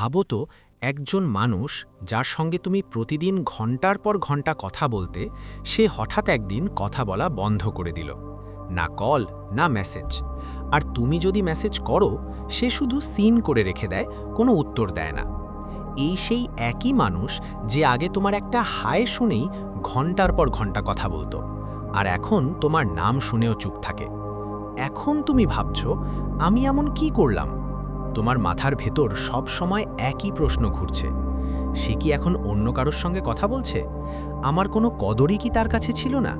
ভাবো তো একজন মানুষ যার সঙ্গে তুমি প্রতিদিন ঘণ্টার পর ঘণ্টা কথা বলতে, সে হঠাৎ একদিন কথা বলা বন্ধ করে দিল। না কল, না মেসেজ। আর তুমি যদি মেসেজ করো, সে শুধু সিন করে রেখে দেয়, কোনো উত্তর দেয় না। এই সেই একই মানুষ যে আগে তোমার একটা হায় শুনেই ঘণ্টার পর ঘণ্টা কথা বলতো, আর এখন তোমার নাম শুনেও চুপ থাকে। এখন তুমি ভাবছ, আমি এমন কি করলাম? তোমার মাথার ভেতর সব সময় একই প্রশ্ন ঘুরছে। সে কি এখন অন্য কারোর সঙ্গে কথা বলছে? আমার কোনো কদরই কি তার কাছে ছিল না?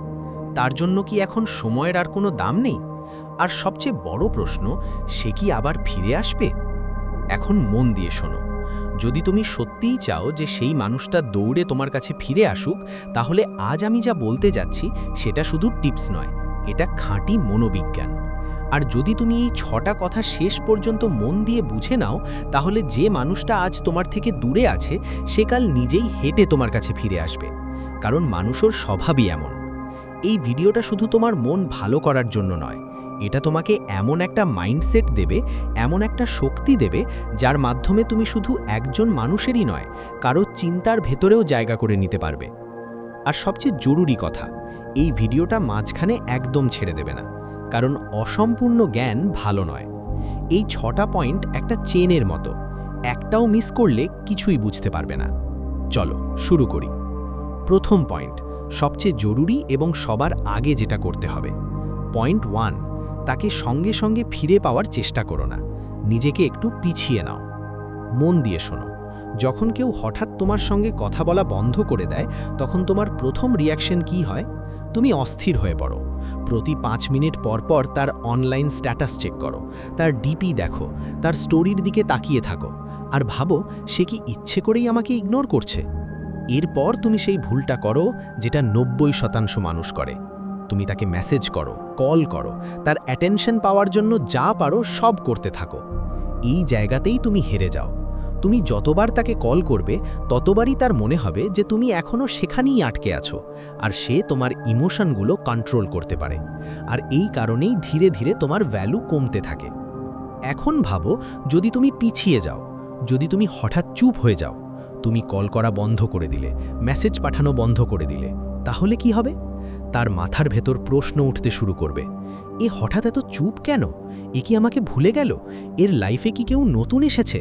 তার জন্য কি এখন সময়ের আর কোনো দাম নেই? আর সবচেয়ে বড় প্রশ্ন, সে কি আবার ফিরে আসবে? এখন মন দিয়ে শোনো। যদি তুমি সত্যিই চাও যে সেই মানুষটা দৌড়ে তোমার কাছে ফিরে আসুক, তাহলে আজ আমি যা বলতে যাচ্ছি, সেটা শুধু টিপস নয়, এটা খাঁটি মনোবিজ্ঞান। আর যদি তুমি এই ছটা কথা শেষ পর্যন্ত মন দিয়ে বুঝে নাও, তাহলে যে মানুষটা আজ তোমার থেকে দূরে আছে, সে কাল নিজেই হেঁটে তোমার কাছে ফিরে আসবে। কারণ মানুষের স্বভাবই এমন। এই ভিডিওটা শুধু তোমার মন ভালো করার জন্য নয়, এটা তোমাকে এমন একটা মাইন্ডসেট দেবে, এমন একটা শক্তি দেবে, যার মাধ্যমে তুমি শুধু একজন মানুষেরই নয়, কারও চিন্তার ভেতরেও জায়গা করে নিতে পারবে। আর সবচেয়ে জরুরি কথা, এই ভিডিওটা মাঝখানে একদম ছেড়ে দেবে না। কারণ অসম্পূর্ণ জ্ঞান ভালো নয়। এই ছটা পয়েন্ট একটা চেনের মতো। একটাও মিস করলে কিছুই বুঝতে পারবে না। চলো, শুরু করি। প্রথম পয়েন্ট, সবচেয়ে জরুরি এবং সবার আগে যেটা করতে হবে। পয়েন্ট ওয়ান, তাকে সঙ্গে সঙ্গে ফিরে পাওয়ার চেষ্টা করো না। নিজেকে একটু পিছিয়ে নাও। মন দিয়ে শোনো। যখন কেউ হঠাৎ তোমার সঙ্গে কথা বলা বন্ধ করে দেয়, তখন তোমার প্রথম রিয়াকশন কি হয়? তুমি অস্থির হয়ে পড়ো। প্রতি পাঁচ মিনিট পর পর তার অনলাইন স্ট্যাটাস চেক করো। তার ডিপি দেখো। তার স্টোরির দিকে তাকিয়ে থাকো। আর ভাবো, সে কি ইচ্ছে করেই আমাকে ইগনোর করছে? এরপর তুমি সেই ভুলটা করো, যেটা নব্বই শতাংশ মানুষ করে। তুমি তাকে মেসেজ করো কল করো। তার অ্যাটেনশন পাওয়ার জন্য যা পারো সব করতে থাকো। এই জায়গাতেই তুমি হেরে যাও। তুমি যতবার তাকে কল করবে, ততবারই তার মনে হবে যে তুমি এখনও সেখানেই আটকে আছো, আর সে তোমার ইমোশনগুলো কন্ট্রোল করতে পারে। আর এই কারণেই ধীরে ধীরে তোমার ভ্যালু কমতে থাকে। এখন ভাবো, যদি তুমি পিছিয়ে যাও, যদি তুমি হঠাৎ চুপ হয়ে যাও, তুমি কল করা বন্ধ করে দিলে, মেসেজ পাঠানো বন্ধ করে দিলে, তাহলে কি হবে? তার মাথার ভেতর প্রশ্ন উঠতে শুরু করবে, এ হঠাৎ এত চুপ কেন? এ কি আমাকে ভুলে গেল? এর লাইফে কি কেউ নতুন এসেছে?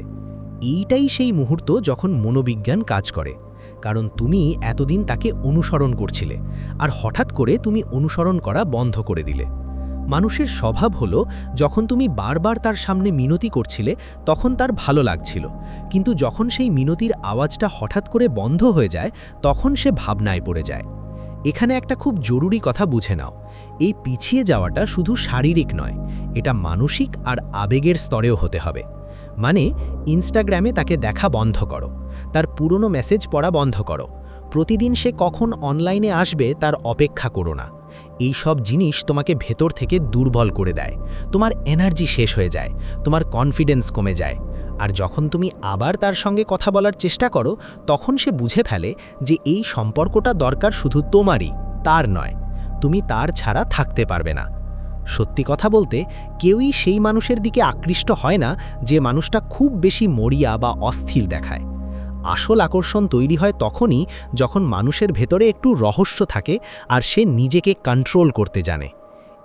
এইটাই সেই মুহূর্ত যখন মনোবিজ্ঞান কাজ করে। কারণ তুমি এতদিন তাকে অনুসরণ করছিলে, আর হঠাৎ করে তুমি অনুসরণ করা বন্ধ করে দিলে। মানুষের স্বভাব হলো, যখন তুমি বারবার তার সামনে মিনতি করছিলে, তখন তার ভালো লাগছিল। কিন্তু যখন সেই মিনতির আওয়াজটা হঠাৎ করে বন্ধ হয়ে যায়, তখন সে ভাবনায় পড়ে যায়। এখানে একটা খুব জরুরি কথা বুঝে নাও। এই পিছিয়ে যাওয়াটা শুধু শারীরিক নয়, এটা মানসিক আর আবেগের স্তরেও হতে হবে। মানে ইনস্টাগ্রামে তাকে দেখা বন্ধ করো। তার পুরনো মেসেজ পড়া বন্ধ করো। প্রতিদিন সে কখন অনলাইনে আসবে তার অপেক্ষা করো না। এই সব জিনিস তোমাকে ভেতর থেকে দুর্বল করে দেয়। তোমার এনার্জি শেষ হয়ে যায়। তোমার কনফিডেন্স কমে যায়। আর যখন তুমি আবার তার সঙ্গে কথা বলার চেষ্টা করো, তখন সে বুঝে ফেলে যে এই সম্পর্কটা দরকার শুধু তোমারই, তার নয়। তুমি তার ছাড়া থাকতে পারবে না। সত্যি কথা বলতে, কেউই সেই মানুষের দিকে আকৃষ্ট হয় না যে মানুষটা খুব বেশি মরিয়া বা অস্থির দেখায়। আসল আকর্ষণ তৈরি হয় তখনই যখন মানুষের ভেতরে একটু রহস্য থাকে আর সে নিজেকে কন্ট্রোল করতে জানে।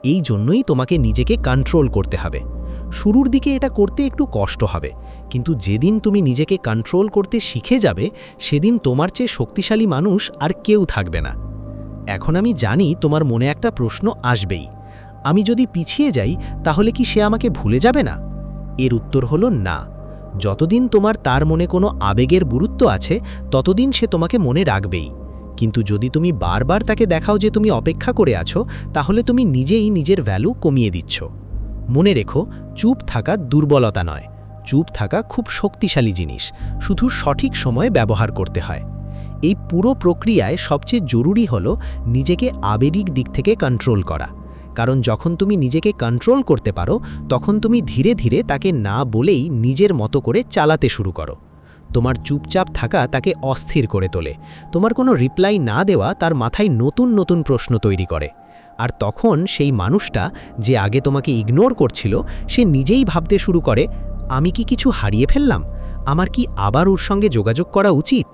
এই জন্যই তোমাকে নিজেকে কন্ট্রোল করতে হবে। শুরুর দিকে এটা করতে একটু কষ্ট হবে, কিন্তু যেদিন তুমি নিজেকে কন্ট্রোল করতে শিখে যাবে, সেদিন তোমার চেয়ে শক্তিশালী মানুষ আর কেউ থাকবে না। এখন আমি জানি তোমার মনে একটা প্রশ্ন আসবেই। আমি যদি পিছিয়ে যাই, তাহলে কি সে আমাকে ভুলে যাবে না? এর উত্তর হলো না। যতদিন তোমার তার মনে কোনো আবেগের গুরুত্ব আছে, ততদিন সে তোমাকে মনে রাখবেই। কিন্তু যদি তুমি বারবার তাকে দেখাও যে তুমি অপেক্ষা করে আছো, তাহলে তুমি নিজেই নিজের ভ্যালু কমিয়ে দিচ্ছ। মনে রেখো, চুপ থাকা দুর্বলতা নয়। চুপ থাকা খুব শক্তিশালী জিনিস। শুধু সঠিক সময়ে ব্যবহার করতে হয়। এই পুরো প্রক্রিয়ায় সবচেয়ে জরুরি হলো নিজেকে আবেগিক দিক থেকে কন্ট্রোল করা। কারণ যখন তুমি নিজেকে কন্ট্রোল করতে পারো, তখন তুমি ধীরে ধীরে তাকে না বলেই নিজের মতো করে চালাতে শুরু করো। তোমার চুপচাপ থাকা তাকে অস্থির করে তোলে। তোমার কোনো রিপ্লাই না দেওয়া তার মাথায় নতুন নতুন প্রশ্ন তৈরি করে। আর তখন সেই মানুষটা যে আগে তোমাকে ইগনোর করছিল, সে নিজেই ভাবতে শুরু করে, আমি কি কিছু হারিয়ে ফেললাম? আমার কি আবার ওর সঙ্গে যোগাযোগ করা উচিত?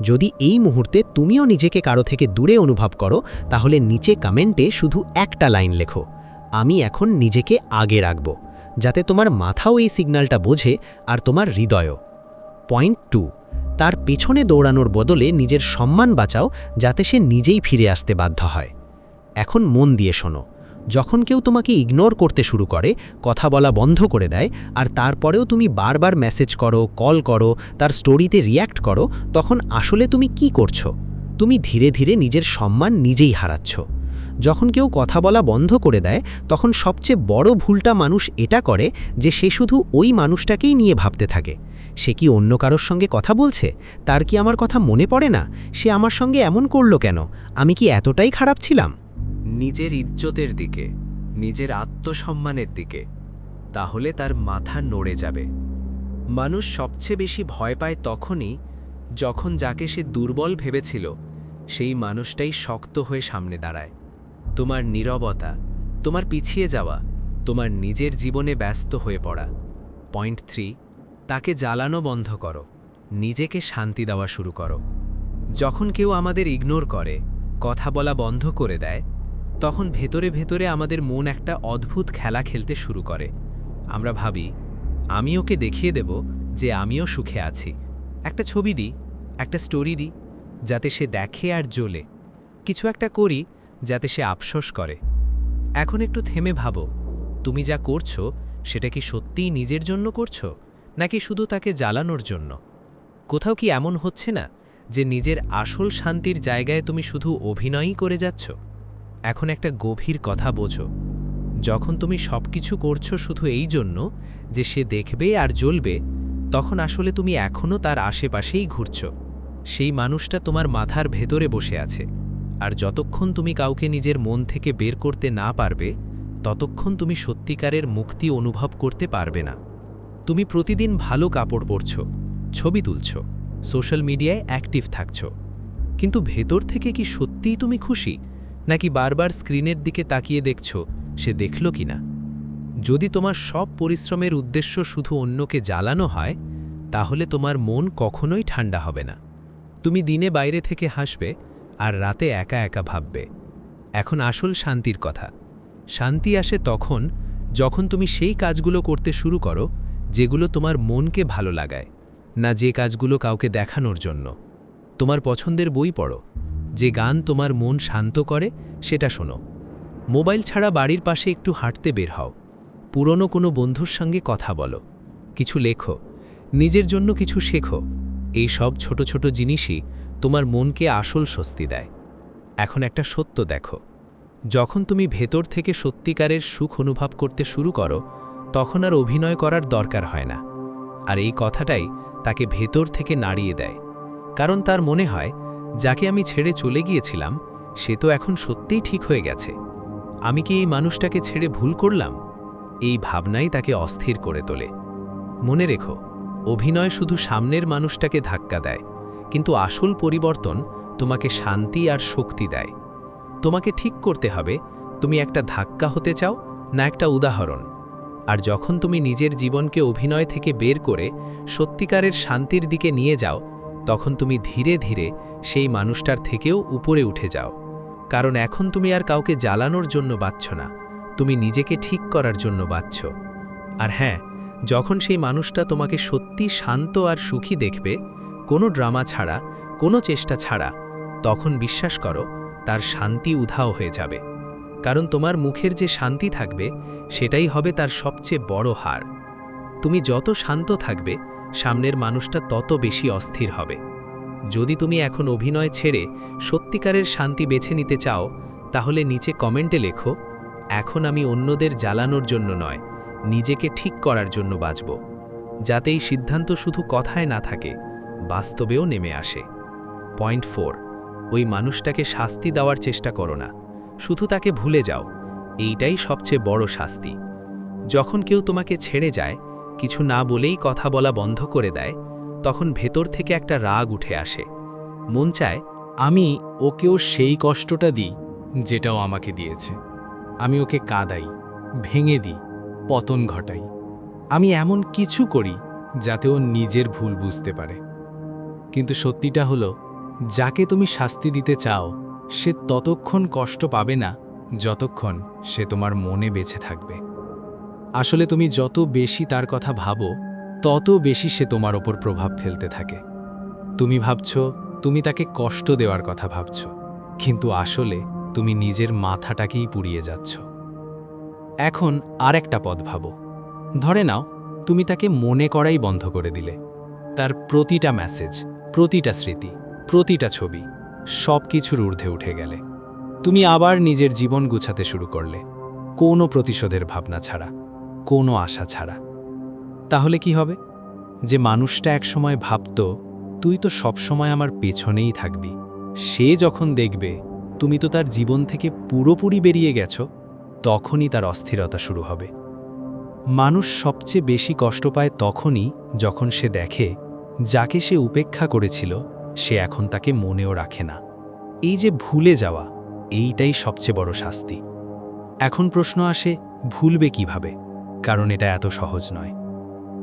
যদি এই মুহূর্তে তুমিও নিজেকে কারও থেকে দূরে অনুভব করো, তাহলে নিচে কমেন্টে শুধু একটা লাইন লেখো, আমি এখন নিজেকে আগে রাখব যাতে তোমার মাথাও এই সিগন্যালটা বোঝে আর তোমার হৃদয়ও। পয়েন্ট টু, তার পেছনে দৌড়ানোর বদলে নিজের সম্মান বাঁচাও, যাতে সে নিজেই ফিরে আসতে বাধ্য হয়। এখন মন দিয়ে শোনো যখন কেউ তোমাকে ইগনোর করতে শুরু করে, কথা বলা বন্ধ করে দেয়, আর তারপরেও তুমি বারবার মেসেজ করো কল করো, তার স্টোরিতে রিয়্যাক্ট করো, তখন আসলে তুমি কি করছ? তুমি ধীরে ধীরে নিজের সম্মান নিজেই হারাচ্ছ। যখন কেউ কথা বলা বন্ধ করে দেয়, তখন সবচেয়ে বড় ভুলটা মানুষ এটা করে যে সে শুধু ওই মানুষটাকেই নিয়ে ভাবতে থাকে। সে কি অন্য কারোর সঙ্গে কথা বলছে? তার কি আমার কথা মনে পড়ে না? সে আমার সঙ্গে এমন করল কেন? আমি কি এতটাই খারাপ ছিলাম? নিজের ইজ্জতের দিকে, নিজের আত্মসম্মানের দিকে, তাহলে তার মাথা নড়ে যাবে। মানুষ সবচেয়ে বেশি ভয় পায় তখনই যখন যাকে সে দুর্বল ভেবেছিল, সেই মানুষটাই শক্ত হয়ে সামনে দাঁড়ায়। তোমার নীরবতা, তোমার পিছিয়ে যাওয়া, তোমার নিজের জীবনে ব্যস্ত হয়ে পড়া। পয়েন্ট থ্রি, তাকে জ্বালানো বন্ধ করো, নিজেকে শান্তি দেওয়া শুরু করো। যখন কেউ আমাদের ইগনোর করে, কথা বলা বন্ধ করে দেয় তখন ভেতরে ভেতরে আমাদের মন একটা অদ্ভুত খেলা খেলতে শুরু করে। আমরা ভাবি, আমি ওকে দেখিয়ে দেব যে আমিও সুখে আছি। একটা ছবি দিই, একটা স্টোরি দিই, যাতে সে দেখে আর জ্বলে। কিছু একটা করি যাতে সে আফসোস করে। এখন একটু থেমে ভাবো, তুমি যা করছ, সেটা কি সত্যিই নিজের জন্য করছ, নাকি শুধু তাকে জ্বালানোর জন্য? কোথাও কি এমন হচ্ছে না যে নিজের আসল শান্তির জায়গায় তুমি শুধু অভিনয়ই করে যাচ্ছ? এখন একটা গভীর কথা বোঝো। যখন তুমি সব কিছু করছ শুধু এই জন্য যে সে দেখবে আর জ্বলবে, তখন আসলে তুমি এখনও তার আশেপাশেই ঘুরছ। সেই মানুষটা তোমার মাথার ভেতরে বসে আছে। আর যতক্ষণ তুমি কাউকে নিজের মন থেকে বের করতে না পারবে, ততক্ষণ তুমি সত্যিকারের মুক্তি অনুভব করতে পারবে না। তুমি প্রতিদিন ভালো কাপড় পরছ, ছবি তুলছ, সোশ্যাল মিডিয়ায় অ্যাক্টিভ থাকছ। কিন্তু ভেতর থেকে কি সত্যিই তুমি খুশি? নাকি বারবার স্ক্রিনের দিকে তাকিয়ে দেখছ, সে দেখল কিনা? যদি তোমার সব পরিশ্রমের উদ্দেশ্য শুধু অন্যকে জ্বালানো হয়, তাহলে তোমার মন কখনোই ঠান্ডা হবে না। তুমি দিনে বাইরে থেকে হাসবে আর রাতে একা একা ভাববে। এখন আসল শান্তির কথা। শান্তি আসে তখন যখন তুমি সেই কাজগুলো করতে শুরু করো, যেগুলো তোমার মনকে ভালো লাগায়, না যে কাজগুলো কাউকে দেখানোর জন্য। তোমার পছন্দের বই পড়ো যে গান তোমার মন শান্ত করে, সেটা শোনো। মোবাইল ছাড়া বাড়ির পাশে একটু হাঁটতে বের হও। পুরনো কোনো বন্ধুর সঙ্গে কথা বলো। কিছু লেখো। নিজের জন্য কিছু শেখো। এই সব ছোট ছোট জিনিসই তোমার মনকে আসল স্বস্তি দেয়। এখন একটা সত্য দেখো। যখন তুমি ভেতর থেকে সত্যিকারের সুখ অনুভব করতে শুরু করো, তখন আর অভিনয় করার দরকার হয় না। আর এই কথাটাই তাকে ভেতর থেকে নাড়িয়ে দেয়। কারণ তার মনে হয় যাকে আমি ছেড়ে চলে গিয়েছিলাম, সে তো এখন সত্যিই ঠিক হয়ে গেছে। আমি কি এই মানুষটাকে ছেড়ে ভুল করলাম? এই ভাবনাই তাকে অস্থির করে তোলে। মনে রেখো, অভিনয় শুধু সামনের মানুষটাকে ধাক্কা দেয়, কিন্তু আসল পরিবর্তন তোমাকে শান্তি আর শক্তি দেয়। তোমাকে ঠিক করতে হবে, তুমি একটা ধাক্কা হতে চাও না একটা উদাহরণ। আর যখন তুমি নিজের জীবনকে অভিনয় থেকে বের করে সত্যিকারের শান্তির দিকে নিয়ে যাও তখন তুমি ধীরে ধীরে সেই মানুষটার থেকেও উপরে উঠে যাও। কারণ এখন তুমি আর কাউকে জ্বালানোর জন্য বাঁচছ না, তুমি নিজেকে ঠিক করার জন্য বাঁচছ। আর হ্যাঁ যখন সেই মানুষটা তোমাকে সত্যি শান্ত আর সুখী দেখবে, কোনো ড্রামা ছাড়া, কোনো চেষ্টা ছাড়া, তখন বিশ্বাস করো, তার শান্তি উধাও হয়ে যাবে। কারণ তোমার মুখের যে শান্তি থাকবে, সেটাই হবে তার সবচেয়ে বড় হার। তুমি যত শান্ত থাকবে সামনের মানুষটা তত বেশি অস্থির হবে। যদি তুমি এখন অভিনয় ছেড়ে সত্যিকারের শান্তি বেছে নিতে চাও, তাহলে নিচে কমেন্টে লেখো, এখন আমি অন্যদের জ্বালানোর জন্য নয়, নিজেকে ঠিক করার জন্য বাঁচব যাতে এই সিদ্ধান্ত শুধু কথায় না থাকে, বাস্তবেও নেমে আসে। পয়েন্ট ফোর, ওই মানুষটাকে শাস্তি দেওয়ার চেষ্টা করো না, শুধু তাকে ভুলে যাও, এইটাই সবচেয়ে বড় শাস্তি। যখন কেউ তোমাকে ছেড়ে যায় কিছু না বলেই কথা বলা বন্ধ করে দেয়, তখন ভেতর থেকে একটা রাগ উঠে আসে। মন চায়, আমি ওকেও সেই কষ্টটা দিই, যেটাও আমাকে দিয়েছে। আমি ওকে কাদাই, ভেঙে দিই, পতন ঘটাই। আমি এমন কিছু করি যাতে ও নিজের ভুল বুঝতে পারে। কিন্তু সত্যিটা হলো, যাকে তুমি শাস্তি দিতে চাও, সে ততক্ষণ কষ্ট পাবে না, যতক্ষণ সে তোমার মনে বেঁচে থাকবে। আসলে তুমি যত বেশি তার কথা ভাবো, তত বেশি সে তোমার ওপর প্রভাব ফেলতে থাকে। তুমি ভাবছ, তুমি তাকে কষ্ট দেওয়ার কথা ভাবছ, কিন্তু আসলে তুমি নিজের মাথাটাকেই পুড়িয়ে যাচ্ছ। এখন আর একটা পদ ভাবো। ধরে নাও, তুমি তাকে মনে করাই বন্ধ করে দিলে। তার প্রতিটা মেসেজ প্রতিটা স্মৃতি, প্রতিটা ছবি সব কিছুর ঊর্ধ্বে উঠে গেলে। তুমি আবার নিজের জীবন গুছাতে শুরু করলে। কোনো প্রতিশোধের ভাবনা ছাড়া। কোনো আশা ছাড়া। তাহলে কি হবে? যে মানুষটা একসময় ভাবত, তুই তো সবসময় আমার পেছনেই থাকবি। সে যখন দেখবে, তুমি তো তার জীবন থেকে পুরোপুরি বেরিয়ে গেছো, তখনই তার অস্থিরতা শুরু হবে। মানুষ সবচেয়ে বেশি কষ্ট পায় তখনই যখন সে দেখে, যাকে সে উপেক্ষা করেছিল, সে এখন তাকে মনেও রাখে না। এই যে ভুলে যাওয়া, এইটাই সবচেয়ে বড় শাস্তি। এখন প্রশ্ন আসে, ভুলবে কীভাবে? কারণ এটা এত সহজ নয়।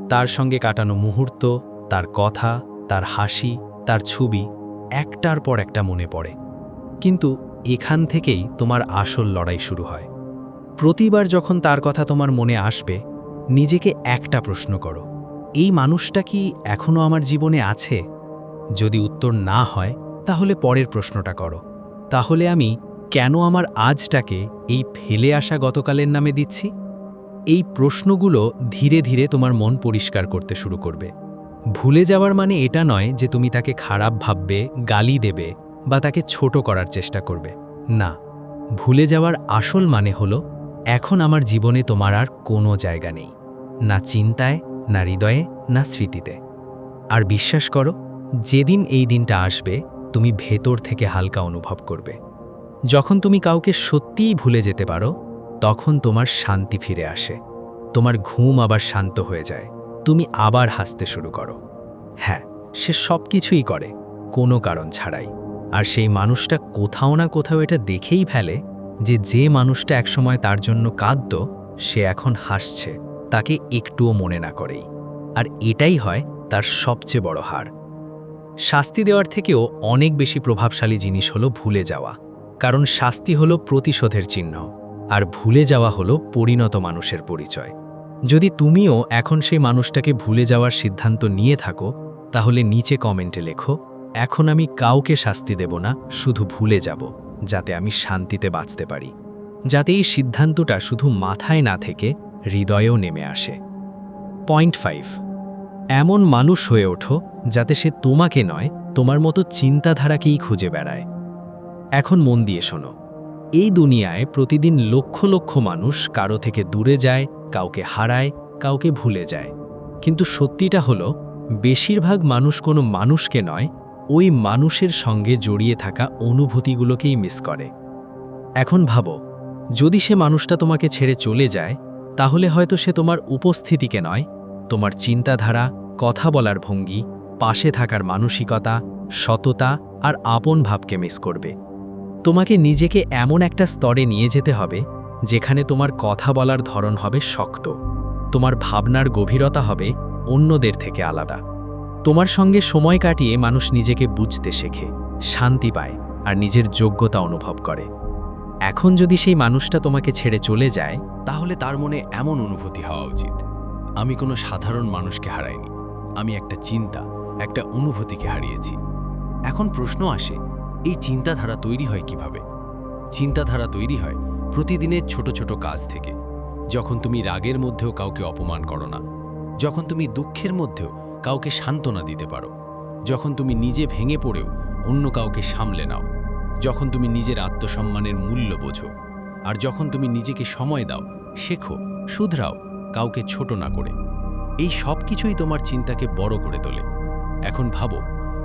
তার সঙ্গে কাটানো মুহূর্ত, তার কথা, তার হাসি, তার ছবি, একটার পর একটা মনে পড়ে। কিন্তু এখান থেকেই তোমার আসল লড়াই শুরু হয়। প্রতিবার যখন তার কথা তোমার মনে আসবে, নিজেকে একটা প্রশ্ন করো, এই মানুষটা কি এখনও আমার জীবনে আছে? যদি উত্তর না হয়, তাহলে পরের প্রশ্নটা করো। তাহলে আমি কেন আমার আজটাকে এই ফেলে আসা গতকালের নামে দিচ্ছি? এই প্রশ্নগুলো ধীরে ধীরে তোমার মন পরিষ্কার করতে শুরু করবে। ভুলে যাওয়ার মানে এটা নয় যে তুমি তাকে খারাপ ভাববে, গালি দেবে বা তাকে ছোট করার চেষ্টা করবে। না, ভুলে যাওয়ার আসল মানে হলো, এখন আমার জীবনে তোমার আর কোনো জায়গা নেই, না চিন্তায়, না হৃদয়ে, না স্মৃতিতে। আর বিশ্বাস করো, যেদিন এই দিনটা আসবে, তুমি ভেতর থেকে হালকা অনুভব করবে। যখন তুমি কাউকে সত্যিই ভুলে যেতে পারো তখন তোমার শান্তি ফিরে আসে। তোমার ঘুম আবার শান্ত হয়ে যায়। তুমি আবার হাসতে শুরু করো। হ্যাঁ সে সব কিছুই করে, কোনো কারণ ছাড়াই। আর সেই মানুষটা কোথাও না কোথাও এটা দেখেই ফেলে যে যে মানুষটা একসময় তার জন্য কাঁদত, সে এখন হাসছে, তাকে একটুও মনে না করেই। আর এটাই হয় তার সবচেয়ে বড় হার। শাস্তি দেওয়ার থেকেও অনেক বেশি প্রভাবশালী জিনিস হলো ভুলে যাওয়া। কারণ শাস্তি হলো প্রতিশোধের চিহ্ন। আর ভুলে যাওয়া হলো পরিণত মানুষের পরিচয়। যদি তুমিও এখন সেই মানুষটাকে ভুলে যাওয়ার সিদ্ধান্ত নিয়ে থাকো, তাহলে নিচে কমেন্টে লেখো, এখন আমি কাউকে শাস্তি দেব না, শুধু ভুলে যাব, যাতে আমি শান্তিতে বাঁচতে পারি। যাতে এই সিদ্ধান্তটা শুধু মাথায় না থেকে হৃদয়েও নেমে আসে। পয়েন্ট ফাইভ, এমন মানুষ হয়ে ওঠো, যাতে সে তোমাকে নয়, তোমার মতো চিন্তাধারাকেই খুঁজে বেড়ায়। এখন মন দিয়ে শোনো। এই দুনিয়ায় প্রতিদিন লক্ষ লক্ষ মানুষ কারও থেকে দূরে যায়, কাউকে হারায়, কাউকে ভুলে যায়। কিন্তু সত্যিটা হলো, বেশিরভাগ মানুষ কোনো মানুষকে নয়, ওই মানুষের সঙ্গে জড়িয়ে থাকা অনুভূতিগুলোকেই মিস করে। এখন ভাবো, যদি সে মানুষটা তোমাকে ছেড়ে চলে যায়, তাহলে হয়তো সে তোমার উপস্থিতিকে নয়, তোমার চিন্তাধারা, কথা বলার ভঙ্গি, পাশে থাকার মানসিকতা, সততা আর আপন ভাবকে মিস করবে। তোমাকে নিজেকে এমন একটা স্তরে নিয়ে যেতে হবে, যেখানে তোমার কথা বলার ধরন হবে শক্ত। তোমার ভাবনার গভীরতা হবে অন্যদের থেকে আলাদা। তোমার সঙ্গে সময় কাটিয়ে মানুষ নিজেকে বুঝতে শেখে, শান্তি পায়, আর নিজের যোগ্যতা অনুভব করে। এখন যদি সেই মানুষটা তোমাকে ছেড়ে চলে যায়, তাহলে তার মনে এমন অনুভূতি হওয়া উচিত। আমি কোনো সাধারণ মানুষকে হারাইনি, আমি একটা চিন্তা, একটা অনুভূতিকে হারিয়েছি। এখন প্রশ্ন আসে এই চিন্তাধারা তৈরি হয় কীভাবে? চিন্তাধারা তৈরি হয় প্রতিদিনের ছোট ছোট কাজ থেকে। যখন তুমি রাগের মধ্যেও কাউকে অপমান করো না, যখন তুমি দুঃখের মধ্যেও কাউকে সান্ত্বনা দিতে পারো, যখন তুমি নিজে ভেঙে পড়েও অন্য কাউকে সামলে নাও, যখন তুমি নিজের আত্মসম্মানের মূল্য বোঝো, আর যখন তুমি নিজেকে সময় দাও, শেখো, শুধরাও কাউকে ছোট না করে। এই সব কিছুই তোমার চিন্তাকে বড় করে তোলে। এখন ভাবো,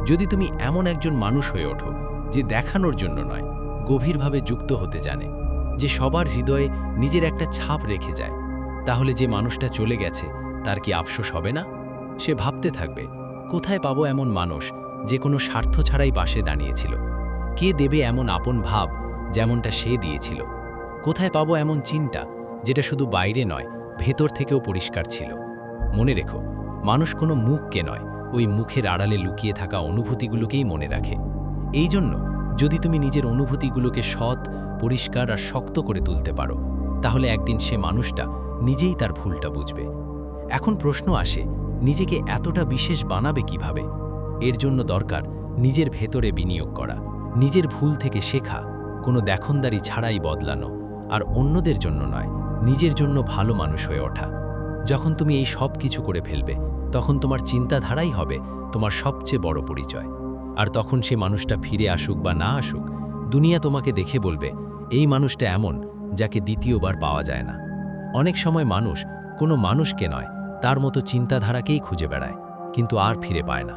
যদি তুমি এমন একজন মানুষ হয়ে ওঠো যে দেখানোর জন্য নয়, গভীরভাবে যুক্ত হতে জানে, যে সবার হৃদয়ে নিজের একটা ছাপ রেখে যায়। তাহলে যে মানুষটা চলে গেছে, তার কি আফসোস হবে না? সে ভাবতে থাকবে, কোথায় পাবো এমন মানুষ যে কোনো স্বার্থ ছাড়াই পাশে দাঁড়িয়েছিল? কে দেবে এমন আপন ভাব যেমনটা সে দিয়েছিল? কোথায় পাবো এমন চিন্তা যেটা শুধু বাইরে নয়, ভেতর থেকেও পরিষ্কার ছিল? মনে রেখো, মানুষ কোনো মুখকে নয়, ওই মুখের আড়ালে লুকিয়ে থাকা অনুভূতিগুলোকেই মনে রাখে। এই জন্য যদি তুমি নিজের অনুভূতিগুলোকে সৎ, পরিষ্কার আর শক্ত করে তুলতে পারো, তাহলে একদিন সে মানুষটা নিজেই তার ভুলটা বুঝবে। এখন প্রশ্ন আসে, নিজেকে এতটা বিশেষ বানাবে কীভাবে? এর জন্য দরকার নিজের ভেতরে বিনিয়োগ করা, নিজের ভুল থেকে শেখা, কোনো দেখনদারি ছাড়াই বদলানো, আর অন্যদের জন্য নয়, নিজের জন্য ভালো মানুষ হয়ে ওঠা। যখন তুমি এই সব কিছু করে ফেলবে, তখন তোমার চিন্তাধারাই হবে তোমার সবচেয়ে বড় পরিচয়। আর তখন সে মানুষটা ফিরে আসুক বা না আসুক, দুনিয়া তোমাকে দেখে বলবে, এই মানুষটা এমন, যাকে দ্বিতীয়বার পাওয়া যায় না। অনেক সময় মানুষ কোনো মানুষকে নয়, তার মতো চিন্তাধারাকেই খুঁজে বেড়ায়, কিন্তু আর ফিরে পায় না।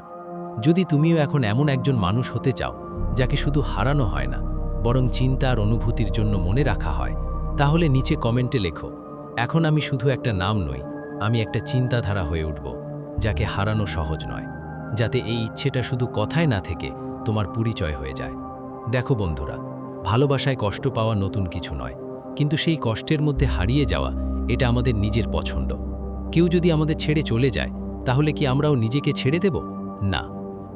যদি তুমিও এখন এমন একজন মানুষ হতে চাও, যাকে শুধু হারানো হয় না, বরং চিন্তা আর অনুভূতির জন্য মনে রাখা হয়, তাহলে নিচে কমেন্টে লেখো, এখন আমি শুধু একটা নাম নই, আমি একটা চিন্তাধারা হয়ে উঠব, যাকে হারানো সহজ নয়। যাতে এই ইচ্ছেটা শুধু কথায় না থেকে তোমার পরিচয় হয়ে যায়। দেখো বন্ধুরা, ভালোবাসায় কষ্ট পাওয়া নতুন কিছু নয়, কিন্তু সেই কষ্টের মধ্যে হারিয়ে যাওয়া এটা আমাদের নিজের পছন্দ। কেউ যদি আমাদের ছেড়ে চলে যায়, তাহলে কি আমরাও নিজেকে ছেড়ে দেব? না।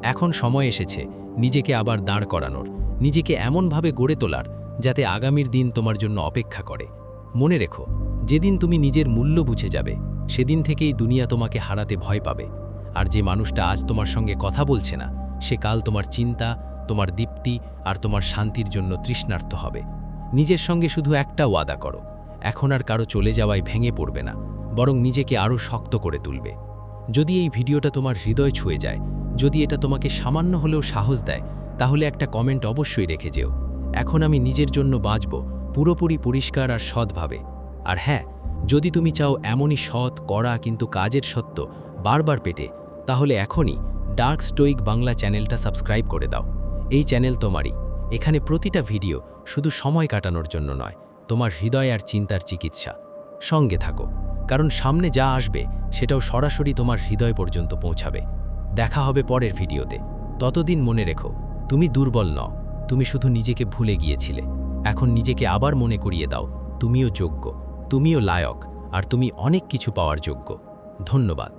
এখন সময় এসেছে নিজেকে আবার দাঁড় করানোর, নিজেকে এমনভাবে গড়ে তোলার, যাতে আগামীর দিন তোমার জন্য অপেক্ষা করে। মনে রেখো, যেদিন তুমি নিজের মূল্য বুঝে যাবে, সেদিন থেকেই দুনিয়া তোমাকে হারাতে ভয় পাবে। আর যে মানুষটা আজ তোমার সঙ্গে কথা বলছে না, সে কাল তোমার চিন্তা, তোমার দীপ্তি আর তোমার শান্তির জন্য তৃষ্ণার্ত হবে। নিজের সঙ্গে শুধু একটা ওয়াদা করো, এখন আর কারও চলে যাওয়ায় ভেঙে পড়বে না, বরং নিজেকে আরও শক্ত করে তুলবে। যদি এই ভিডিওটা তোমার হৃদয় ছুঁয়ে যায়, যদি এটা তোমাকে সামান্য হলেও সাহস দেয়, তাহলে একটা কমেন্ট অবশ্যই রেখে যেও। এখন আমি নিজের জন্য বাঁচব, পুরোপুরি পরিষ্কার আর সৎভাবে। আর হ্যাঁ যদি তুমি চাও এমনই সৎ করা কিন্তু কাজের সত্য বারবার পেটে তাহলে এখনই ডার্ক স্টোইক বাংলা চ্যানেলটা সাবস্ক্রাইব করে দাও। এই চ্যানেল তোমারই। এখানে প্রতিটা ভিডিও শুধু সময় কাটানোর জন্য নয়, তোমার হৃদয় আর চিন্তার চিকিৎসা। সঙ্গে থাকো, কারণ সামনে যা আসবে সেটাও সরাসরি তোমার হৃদয় পর্যন্ত পৌঁছাবে। দেখা হবে পরের ভিডিওতে। ততদিন মনে রেখো, তুমি দুর্বল ন তুমি শুধু নিজেকে ভুলে গিয়েছিলে। এখন নিজেকে আবার মনে করিয়ে দাও, তুমিও যোগ্য, তুমিও লায়ক, আর তুমি অনেক কিছু পাওয়ার যোগ্য। ধন্যবাদ।